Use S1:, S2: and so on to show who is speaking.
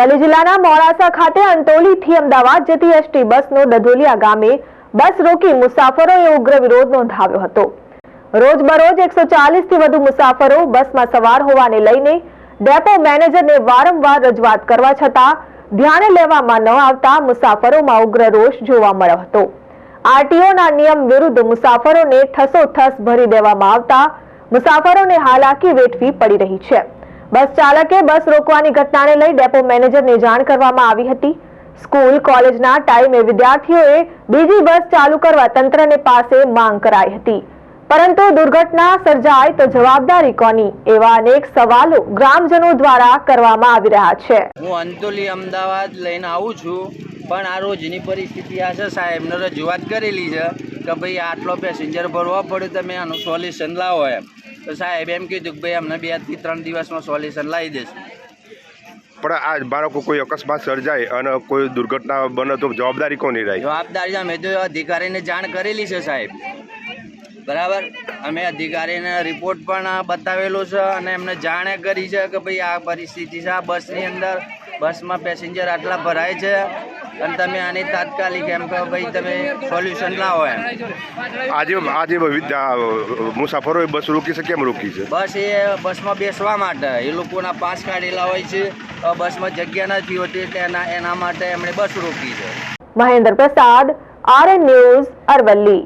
S1: અરવલ્લી જિલ્લાના મોડાસા ખાતે અંતોલીથી અમદાવાદ જતી એસટી બસનો દધોલિયા ગામે બસ રોકી મુસાફરોએ ઉગ્ર વિરોધ નોંધાવ્યો હતો. રોજબરોજ એકસો ચાલીસથી વધુ મુસાફરો બસમાં સવાર હોવાને લઈને ડેપો મેનેજરને વારંવાર રજૂઆત કરવા છતાં ધ્યાને લેવામાં ન આવતા મુસાફરોમાં ઉગ્ર રોષ જોવા મળ્યો હતો. આરટીઓના નિયમ વિરુદ્ધ મુસાફરોને ઠસોઠસ ભરી દેવામાં આવતા મુસાફરોને હાલાકી વેઠવી પડી રહી છે. બસ ચાલકે બસ રોકવાની ઘટનાને લઈ ડેપો મેનેજરને જાણ કરવામાં આવી હતી. સ્કૂલ, કોલેજના ટાઈમે વિદ્યાર્થીઓએ બીજી બસ ચાલુ કરવા તંત્રને પાસે માંગ કરાઈ હતી. પરંતુ દુર્ઘટના સર્જાય તો જવાબદારી કોની? એવા અનેક સવાલો ગ્રામજનો દ્વારા કરવામાં આવી રહ્યા છે.
S2: હું અંતોલી અમદાવાદ લઈને આવું છું, પણ આ રોજની પરિસ્થિતિ આ છે સાહેબને રજૂઆત કરેલી છે કે ભાઈ આટલો પેસેન્જર ભરવા પડે, તમે આનું સોલ્યુશન લાવો એમ. તો સાહેબ એમ કીધું કે ભાઈ અમને બેથી ત્રણ દિવસમાં સોલ્યુશન લાવી દેશે.
S3: પણ આ બાળકો કોઈ અકસ્માત સર્જાય અને કોઈ દુર્ઘટના બને તો જવાબદારી કોની રહી?
S2: જવાબદારી અમે તો અધિકારીને જાણ કરેલી છે સાહેબ. બરાબર? અમે અધિકારીને રિપોર્ટ પણ બતાવેલો છે અને એમને જાણે કરી છે કે ભાઈ આ પરિસ્થિતિ છે આ બસની અંદર બસમાં પેસેન્જર આટલા ભરાય છે. અને તમે આની તાત્કાલિક એમ કે ભાઈ તમે સોલ્યુશન લાવો એમ.
S3: આજે આજે મુસાફરો બસ રોકી છે કેમ રોકી છે?
S2: બસ એ બસમાં બેસવા માટે. એ લોકોના પાસ કાઢેલા હોય છે બસમાં જગ્યા નથી હોતી એટલે એના એના માટે એમણે બસ રોકી છે.
S1: મહેન્દ્ર પ્રસાદ આરએન ન્યૂઝ અરવલ્લી.